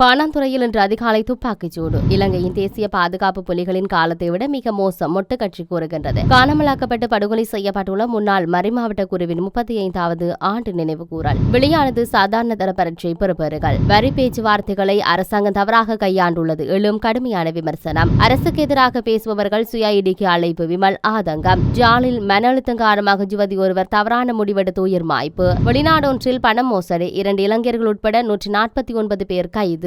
பாணாந்துறையில் இன்று அதிகாலை துப்பாக்கிச் சூடு. இலங்கையின் தேசிய பாதுகாப்பு புலிகளின் காலத்தை விட மிக மோசம் மொட்டு கட்சி கூறுகின்றது. காணாமலாக்கப்பட்டு படுகொலை செய்யப்பட்டுள்ள முன்னாள் மறைமாவட்ட குருவின் முப்பத்தி ஐந்தாவது ஆண்டு நினைவு கூறல். வெளியானது சாதாரண தர பரீட்சை பெறுபேறுகள் வரி பேச்சுவார்த்தைகளை அரசாங்கம் தவறாக கையாண்டுள்ளது. எழும் கடுமையான விமர்சனம். அரசுக்கு எதிராக பேசுபவர்கள் சுய இடிக்கு அழைப்பு விமல் ஆதங்கம். ஜாலில் மன அழுத்தம் காரணமாக யுவதி ஒருவர் தவறான முடிவெடுத்து உயிர் மாய்ப்பு. வெளிநாடொன்றில் பண மோசடி. இரண்டு இளைஞர்கள் உட்பட நூற்றி நாற்பத்தி ஒன்பது பேர் கைது.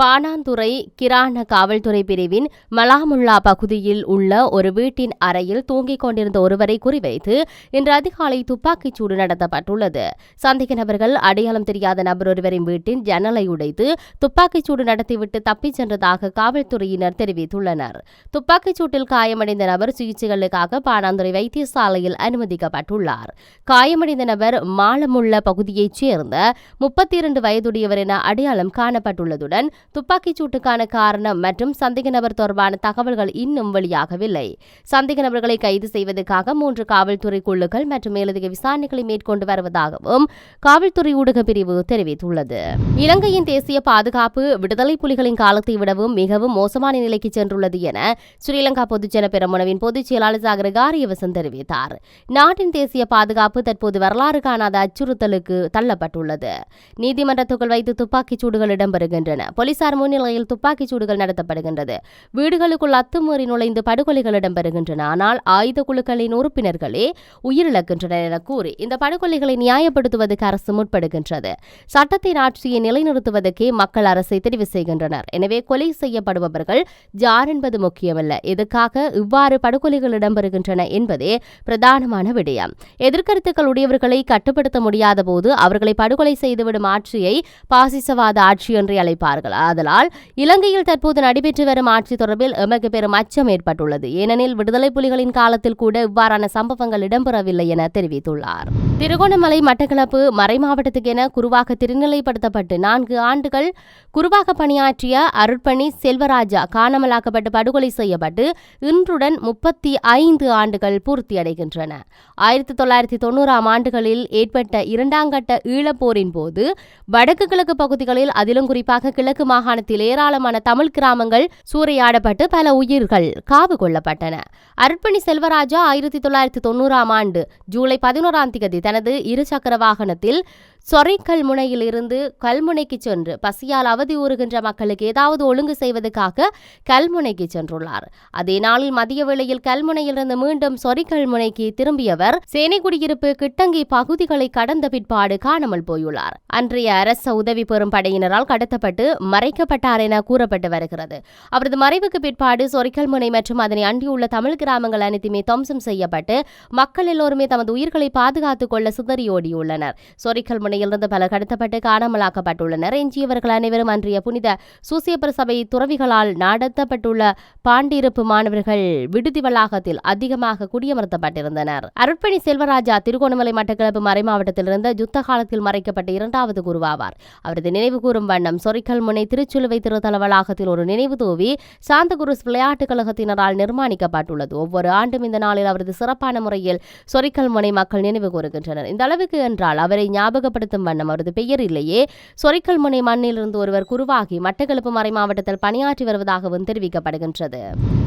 பாணாந்துறை கிரான காவல்துறை பிரிவின் மலாமுல்லா பகுதியில் உள்ள ஒரு வீட்டின் அறையில் தூங்கிக் கொண்டிருந்த ஒருவரை குறிவைத்து இன்று அதிகாலை துப்பாக்கிச் சூடு நடத்தப்பட்டுள்ளது. சந்தேக நபர்கள் அடையாளம் தெரியாத நபர் ஒருவரின் வீட்டின் ஜன்னலை உடைத்து துப்பாக்கிச் சூடு நடத்திவிட்டு தப்பிச் சென்றதாக காவல்துறையினர் தெரிவித்துள்ளனர். துப்பாக்கிச் சூட்டில் காயமடைந்த நபர் சிகிச்சைகளுக்காக பாணாந்துறை வைத்தியசாலையில் அனுமதிக்கப்பட்டுள்ளார். காயமடைந்த நபர் மாலமுள்ள பகுதியைச் சேர்ந்த முப்பத்தி இரண்டு வயதுடையவர் என அடையாளம் காணப்பட்டுள்ளதுடன் துப்பாக்கிச் சூட்டுக்கான காரணம் மற்றும் சந்தேக நபர் தொடர்பான தகவல்கள் இன்னும் வெளியாகவில்லை. சந்தேக நபர்களை கைது செய்வதற்காக மூன்று காவல்துறை குழுக்கள் மற்றும் மேலதிக விசாரணைகளை மேற்கொண்டு வருவதாகவும் காவல்துறை ஊடக பிரிவு தெரிவித்துள்ளது. இலங்கையின் தேசிய பாதுகாப்பு விடுதலை புலிகளின் காலத்தை விடவும் மிகவும் மோசமான நிலைக்கு சென்றுள்ளது என ஸ்ரீலங்கா பொதுஜன பெரமுனவின் பொதுச் செயலாளர் சாகரகாரியவசன் தெரிவித்தார். நாட்டின் தேசிய பாதுகாப்பு தற்போது வரலாறு காணாத அச்சுறுத்தலுக்கு தள்ளப்பட்டுள்ளது. நீதிமன்றத்துக்குள் வைத்து துப்பாக்கிச் சூடுகள் இடம்பெறுகின்றன. போலீசார் முன்னிலையில் துப்பாக்கிச் சூடுகள் நடத்தப்படுகின்றது. வீடுகளுக்குள் அத்துமீறி நுழைந்து படுகொலைகள் இடம்பெறுகின்றன. ஆனால் ஆயுத குழுக்களின் உறுப்பினர்களே உயிரிழக்கின்றனர் என கூறி இந்த படுகொலைகளை நியாயப்படுத்துவதற்கு அரசு முற்படுகின்றது. சட்டத்தின் ஆட்சியை நிலைநிறுத்துவதற்கே மக்கள் அரசை தெரிவு செய்கின்றனர். எனவே கொலை செய்யப்படுபவர்கள் ஜார் என்பது முக்கியமல்ல. எதுக்காக இவ்வாறு படுகொலைகள் இடம்பெறுகின்றன என்பதே பிரதானமான விடயம். எதிர்கருத்துக்கள் உடையவர்களை கட்டுப்படுத்த முடியாத போது அவர்களை படுகொலை செய்துவிடும் ஆட்சியை பாசிசவாத ஆட்சி என்று அழைப்பார்கள். ஆதலால் இலங்கையில் தற்போது நடைபெற்று வரும் ஆட்சி தொடர்பில் எமக்கு பெரும் அச்சம் ஏற்பட்டுள்ளது. ஏனெனில் விடுதலை புலிகளின் காலத்தில் கூட இவ்வாறான சம்பவங்கள் இடம்பெறவில்லை என தெரிவித்துள்ளார். திருகோணமலை மட்டக்களப்பு மறைமாவட்டத்துக்கு என குருவாக திருநிலைப்படுத்தப்பட்டு நான்கு ஆண்டுகள் குருவாக பணியாற்றிய அருட்பணி செல்வராஜா காணாமலாக்கப்பட்டு படுகொலை செய்யப்பட்டு இன்றுடன் முப்பத்தி ஐந்து ஆண்டுகள் பூர்த்தியடைகின்றன. ஆயிரத்தி தொள்ளாயிரத்தி தொண்ணூறாம் ஆண்டுகளில் ஏற்பட்ட இரண்டாம் கட்ட ஈழப்போரின் போது வடக்கு கிழக்கு பகுதிகளில் அதிலும் குறிப்பாக கிழக்கு மாகாணத்தில் ஏராளமான தமிழ் கிராமங்கள் சூறையாடப்பட்டு பல உயிர்கள் காவு கொள்ளப்பட்டன அருட்பணி செல்வராஜா ஆயிரத்தி தொள்ளாயிரத்தி தொண்ணூறாம் ஆண்டு ஜூலை பதினோராம் தேதி தனது இருசக்கர வாகனத்தில் சொரைக்கல் முனையில் இருந்து கல்முனைக்கு சென்று பசியால் அவதி ஊறுகின்ற மக்களுக்கு ஏதாவது ஒழுங்கு செய்வதற்காக கல்முனைக்கு சென்றுள்ளார். அதே நாளில் மதிய வேளையில் கல்முனையிலிருந்து மீண்டும் சொரிக்கல் முனைக்கு திரும்பியவர் சேனைக்குடியிருப்பு கிட்டங்கி பகுதிகளை கடந்த பிற்பாடு காணாமல் போயுள்ளார். அன்றைய அரச உதவி பெறும் படையினரால் கடத்தப்பட்டு மறைக்கப்பட்டார் என கூறப்பட்டு வருகிறது. அவரது மறைவுக்கு பிற்பாடு சொரிக்கல்முனை மற்றும் அதனை அண்டியுள்ள தமிழ் கிராமங்கள் அனைத்துமே தம்சம் செய்யப்பட்டு மக்கள் எல்லோருமே தமது உயிர்களை பாதுகாத்துக் கொள்ள சிதறியோடியுள்ளனர் சொரிக்கல் முனையிலிருந்து பலர் கடத்தப்பட்டு காணாமலாக்கப்பட்டுள்ளனர். எஞ்சியவர்கள் அனைவரும் அன்றைய புனித சூசியப்பர் சபை துறவிகளால் நடத்தப்பட்டுள்ள பாண்டிருப்பு மாணவர்கள் விடுதி வளாகத்தில் அதிகமாக குடியமர்த்தப்பட்டிருந்தனர். அருட்பணி செல்வராஜா திருகோணமலை மட்டக்களப்பு மறைமாவட்டத்தில் இருந்த யுத்த காலத்தில் மறைக்கப்பட்ட இரண்டாவது குருவாவார். அவரது நினைவு கூறும் வண்ணம் சொரிக்கல் முனை திருச்சுழுவை திருத்தல வளாகத்தில் ஒரு நினைவு தூவி சாந்தகுருஸ் விளையாட்டுக் கழகத்தினரால் நிர்மாணிக்கப்பட்டுள்ளது. ஒவ்வொரு ஆண்டும் இந்த நாளில் அவரது சிறப்பான முறையில் சொரிக்கல் முனை மக்கள் நினைவு கூறுகின்றனர். இந்த அளவுக்கு என்றால் அவரை ஞாபகப்படுத்தும் வண்ணம் அவரது பெயரிலேயே சொரிக்கல் முனை மண்ணிலிருந்து ஒருவர் குருவாகி மட்டக்களப்பு மறை மாவட்டத்தில் பணியாற்றி வருவதாகவும் தெரிவிக்கப்படுகின்றது.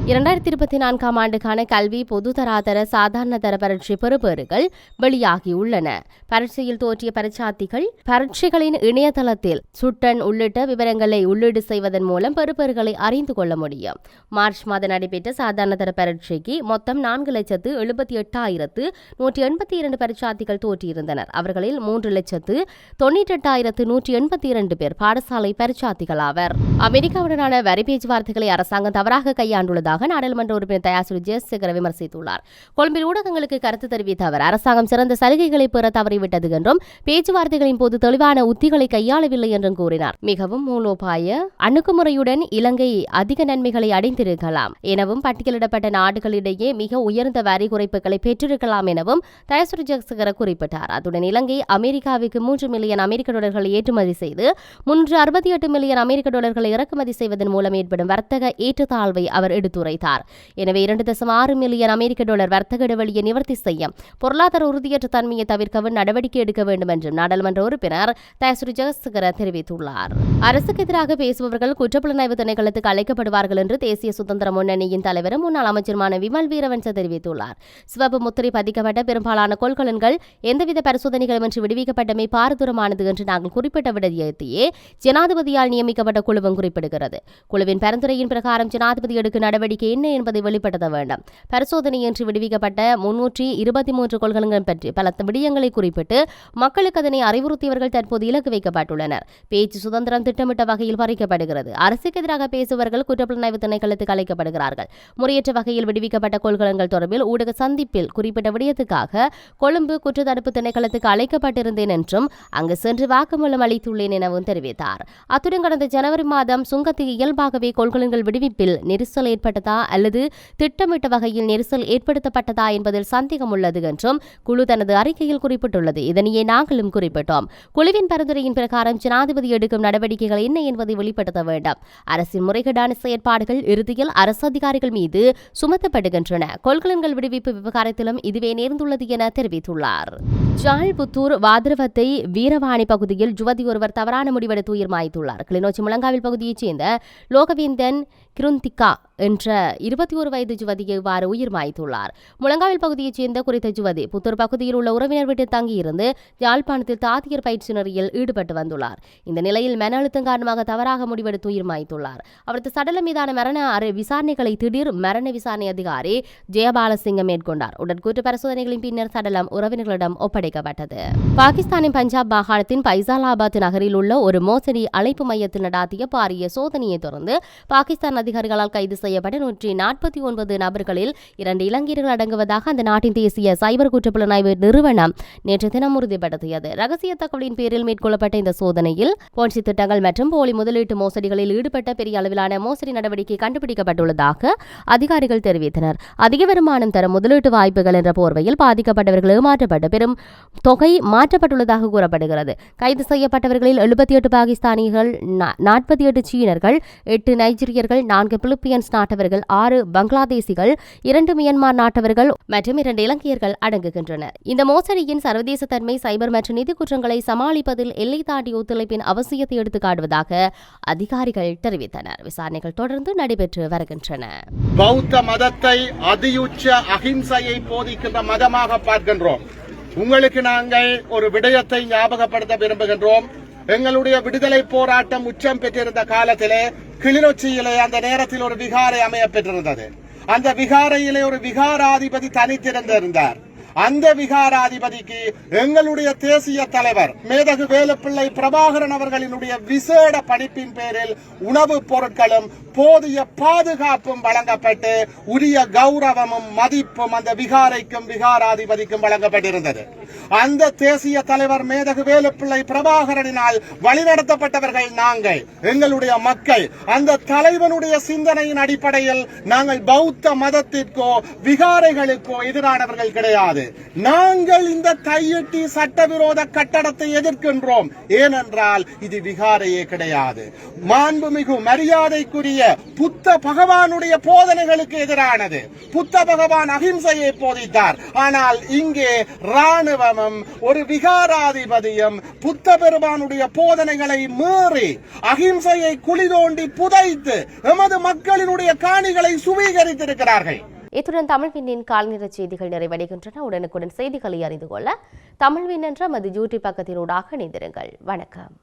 இரண்டாயிரத்தி இருபத்தி நான்காம் ஆண்டுக்கான கல்வி பொதுதராதர சாதாரண தர பரீட்சை பெறுபேறுகள் வெளியாகியுள்ளன பரீட்சையில் தோற்றிய பரீட்சார்த்திகள் பரீட்சைகளின் இணையதளத்தில் சுட்டன் உள்ளிட்ட விவரங்களை உள்ளீடு செய்வதன் மூலம் பெறுபேறுகளை அறிந்து கொள்ள முடியும். மார்ச் மாதம் நடைபெற்ற சாதாரண தர பரீட்சைக்கு மொத்தம் நான்கு லட்சத்து எழுபத்தி எட்டாயிரத்து நூற்றி எண்பத்தி இரண்டு பரீட்சார்த்திகள் தோற்றியிருந்தனர். அவர்களில் மூன்று லட்சத்து தொன்னூற்றி எட்டாயிரத்து நூற்றி எண்பத்தி இரண்டு பேர் பாடசாலை பரீட்சார்த்திகள் ஆவர். அமெரிக்காவுடனான வரி பேச்சுவார்த்தைகளை அரசாங்கம் தவறாக கையாண்டுள்ளதாக நாடாளுமன்ற உறுப்பினர் தயாசுரி ஜெயசேகர் விமர்சித்துள்ளார். கொழும்பில் ஊடகங்களுக்கு கருத்து தெரிவித்த அவர் அரசாங்கம் சிறந்த சலுகைகளை பெற தவறிவிட்டது என்றும் பேச்சுவார்த்தைகளின் போது தெளிவான உத்திகளை கையாளவில்லை என்றும் கூறினார். மிகவும் மூலோபாய மூலோபாய அணுகுமுறையுடன் இலங்கை அதிக நன்மைகளை அடைந்திருக்கலாம் எனவும் பட்டியலிடப்பட்ட நாடுகளிடையே மிக உயர்ந்த வரி குறைப்புகளை பெற்றிருக்கலாம் எனவும் தயசுரு ஜெகசகர குறிப்பிட்டார். அத்துடன் இலங்கை அமெரிக்காவுக்கு மூன்று மில்லியன் அமெரிக்க டாலர்களை ஏற்றுமதி செய்து முன்னூற்று அறுபத்தி எட்டு மில்லியன் அமெரிக்க டாலர்களை இறக்குமதி செய்வதன் மூலம் ஏற்படும் வர்த்தக ஏற்றத்தாழ்வை அவர் எடுத்துரைத்தார். எனவே இரண்டு தசம் ஆறு மில்லியன் அமெரிக்க டாலர் வர்த்தக இடைவெளியை நிவர்த்தி செய்ய பொருளாதார உறுதியற்ற தன்மையை தவிர்க்கவும் நடவடிக்கை எடுக்க வேண்டும் என்றும் நாடாளுமன்ற உறுப்பினர் தயசுரி ஜெகசகர தெரிவித்துள்ளார். அரசுக்கு எதிராக பேசுபவர்கள் குற்றப்புலனாய்வு திணைக்களத்துக்கு அழைக்கப்படுவார்கள் என்று தேசிய சுதந்திர முன்னணியின் தலைவரும் முன்னாள் அமைச்சருமான விமல் வீரவன்ச தெரிவித்துள்ளார். சிவப்பு முத்திரை பதிக்கப்பட்ட பெரும்பாலான கொள்கலன்கள் எந்தவித பரிசோதனைகளுமின்றி விடுவிக்கப்பட்டமை பாரதூரமானது என்று நாங்கள் குறிப்பிட்ட விடயத்தையே ஜனாதிபதியால் நியமிக்கப்பட்ட குழுவும் குறிப்பிடுகிறது. குழுவின் பரிந்துரையின் பிரகாரம் ஜனாதிபதி எடுக்கும் நடவடிக்கை என்ன என்பதை வெளிப்படுத்த வேண்டும். பரிசோதனையின்றி விடுவிக்கப்பட்ட முன்னூற்றி இருபத்தி மூன்று கொள்கலன்கள் பற்றி பல விடயங்களை குறிப்பிட்டு மக்களுக்கு அதனை அறிவுறுத்தியவர்கள் தற்போது இலக்கு வைக்கப்பட்டுள்ளனர். பேச்சு சுதந்திரம் திட்டமிட்ட வகை வகையில் பறிக்கப்படுகிறது. அரசுக்கு எதிராக பேசுபவர்கள் குற்றப்புலனாய்வு திணைக்களத்துக்கு அழைக்கப்படுகிறார்கள். முறையற்ற வகையில் விடுவிக்கப்பட்ட கொள்கலங்கள் தொடர்பில் ஊடக சந்திப்பில் குறிப்பிட்ட விடயத்துக்காக கொழும்பு குற்றத்தடுப்பு திணைக்களத்துக்கு அழைக்கப்பட்டிருந்தேன் என்றும் அங்கு சென்று வாக்குமூலம் அளித்துள்ளேன் எனவும் தெரிவித்தார். அத்துடன் கடந்த ஜனவரி மாதம் சுங்கத்தில் இயல்பாகவே கொள்கலங்கள் விடுவிப்பில் நெரிசல் ஏற்பட்டதா அல்லது திட்டமிட்ட வகையில் நெரிசல் ஏற்படுத்தப்பட்டதா என்பதில் சந்தேகம் உள்ளது என்றும் குழு தனது அறிக்கையில் குறிப்பிட்டுள்ளது. இதனையே நாங்களும் குறிப்பிட்டோம். குழுவின் பரிந்துரையின் பிரகாரம் ஜனாதிபதி எடுக்கும் நடவடிக்கைகள் என்ன என்பதை வெளிப்படுத்த வேண்டும். அரசின் முறைகேடான செயற்பாடுகள் இறுதியில் அரசு அதிகாரிகள் மீது சுமத்தப்படுகின்றன. கொள்கலன்கள் விடுவிப்பு விவகாரத்திலும் இதுவே நேர்ந்துள்ளது என தெரிவித்துள்ளார். ஜாழ்புத்தூர் வாதிரவத்தை வீரவாணி பகுதியில் யுவதி ஒருவர் தவறான முடிவெடுத்து உயிர் மாய்த்துள்ளார் கிளிநொச்சி முழங்காவில் பகுதியைச் சேர்ந்த லோகவேந்தன் கிருந்திகா என்ற இருபத்தி ஒரு வயது யுவதி இவ்வாறு உயிர் மாய்த்துள்ளார். முழங்காவில் பகுதியைச் சேர்ந்த குறித்த யுவதி புத்தூர் பகுதியில் உள்ள உறவினர் வீட்டில் தங்கியிருந்து யாழ்ப்பாணத்தில் தாத்தியர் பயிற்சி நெறியில் ஈடுபட்டு வந்துள்ளார். இந்த நிலையில் மன அழுத்தம் காரணமாக தவறாக முடிவெடுத்து உயிர் மாய்த்துள்ளார். அவரது சடலம் மீதான மரண அறை விசாரணைகளை திடீர் மரண விசாரணை அதிகாரி ஜெயபாலசிங்கம் மேற்கொண்டார். உடற்கூற்று பரிசோதனைகளின் பின்னர் சடலம் உறவினர்களிடம் ஒப்படைக்கப்பட்டது. பாகிஸ்தானின் பஞ்சாப் மாகாணத்தின் பைசாலாபாத் நகரில் உள்ள ஒரு மோசடி அழைப்பு மையத்தில் நடாத்திய பாரிய சோதனையை தொடர்ந்து பாகிஸ்தான் அதிகாரிகளால் கைது செய்யப்பட்ட நூற்றி நாற்பத்தி ஒன்பது நபர்களில் இரண்டு இலங்கையர்கள் அடங்குவதாக அந்த நாட்டின் தேசிய சைபர் குற்றப்புலனாய்வு நிறுவனம் நேற்று தினம் உறுதிப்படுத்தியது. ரகசிய தகவலின் பேரில் மேற்கொள்ளப்பட்ட இந்த சோதனையில் போன்சி திட்டங்கள் மற்றும் போலி முதலீட்டு மோசடிகளில் ஈடுபட்ட பெரிய அளவிலான மோசடி நடவடிக்கை கண்டுபிடிக்கப்பட்டுள்ளதாக அதிகாரிகள் தெரிவித்தனர். அதிக வருமானம் தரும் முதலீட்டு வாய்ப்புகள் என்ற போர்வையில் பாதிக்கப்பட்டவர்கள் ஏமாற்றப்பட்ட பெரும் தொகை மாற்றப்பட்டுள்ளதாக கூறப்படுகிறது. கைது செய்யப்பட்டவர்களில் எழுபத்தி எட்டு பாகிஸ்தானிகள் நாற்பத்தி எட்டு சீனர்கள் எட்டு நைஜீரியர்கள் நான்கு பிலிப்பியன்ஸ் நாட்டவர்கள் ஆறு பங்களாதேசிகள் இரண்டு மியான்மர் நாட்டவர்கள் மற்றும் இரண்டு இலங்கையர்கள் அடங்குகின்றனர். இந்த மோசடியின் சர்வதேச தன்மை சைபர் மற்றும் நிதி குற்றங்களை சமாளிப்பதில் எல்லை தாண்டிய ஒத்துழைப்பின் அவசியத்தை எடுத்துக் காட்டுவதாக அதிகாரிகள் தெரிவித்தனர். விசாரணைகள் தொடர்ந்து நடைபெற்று வருகின்றன. பௌத்த மதத்தை அதியுச்ச அகிம்சையை போதிக்கின்ற மதமாக பார்க்கின்றோம். உங்களுக்கு நாங்கள் ஒரு விடயத்தை ஞாபகப்படுத்த விரும்புகின்றோம். எங்களுடைய விடுதலை போராட்டம் உச்சம் பெற்றிருந்த காலத்திலே கிளிநொச்சியிலே அந்த நேரத்தில் ஒரு விகாரை அமைய பெற்றிருந்தது. அந்த விகாரையிலே ஒரு விகாராதிபதி தனித்திருந்திருந்தார் அந்த விகாராதிபதிக்கு எங்களுடைய தேசிய தலைவர் மேதகு வேலுப்பிள்ளை பிரபாகரன் அவர்களினுடைய விசேட படிப்பின் பேரில் உணவுப் பொருட்களும் போதிய பாதுகாப்பும் வழங்கப்பட்டு உரிய கௌரவமும் மதிப்பும் அந்த விகாரைக்கும் விகாராதிபதிக்கும் வழங்கப்பட்டிருந்தது. அந்த தேசிய தலைவர் மேதகு வேலுப்பிள்ளை பிரபாகரனினால் வழிநடத்தப்பட்டவர்கள் நாங்கள் எங்களுடைய மக்கள். அந்த தலைவனுடைய சிந்தனையின் அடிப்படையில் நாங்கள் பௌத்த மதத்திற்கோ விகாரைகளுக்கோ எதிரானவர்கள் கிடையாது. நாங்கள் இந்த கையெட்டி சட்டவிரோத கட்டடத்தை எதிர்க்கின்றோம். ஏனென்றால் இது விகாரையே கிடையாது. மாண்புமிகு மரியாதைக்குரிய புத்த பகவானுடைய போதனைகளுக்கு எதிரானது. புத்த பகவான் அகிம்சையை போதித்தார். ஆனால் இங்கே ராணுவமும் ஒரு விகாராதிபதியும் புத்த பெருமானுடைய போதனைகளை மீறி அகிம்சையை குழி தோண்டி புதைத்து எமது மக்களினுடைய காணிகளை சுவீகரித்திருக்கிறார்கள். இத்துடன் தமிழ்விண்ணின் கால்நிற செய்திகள் நிறைவடைகின்றன. உடனுக்குடன் செய்திகளை அறிந்து கொள்ள தமிழ்வின் என்ற மது யூடியூப் பக்கத்தினூடாக இணைந்திருங்கள். வணக்கம்.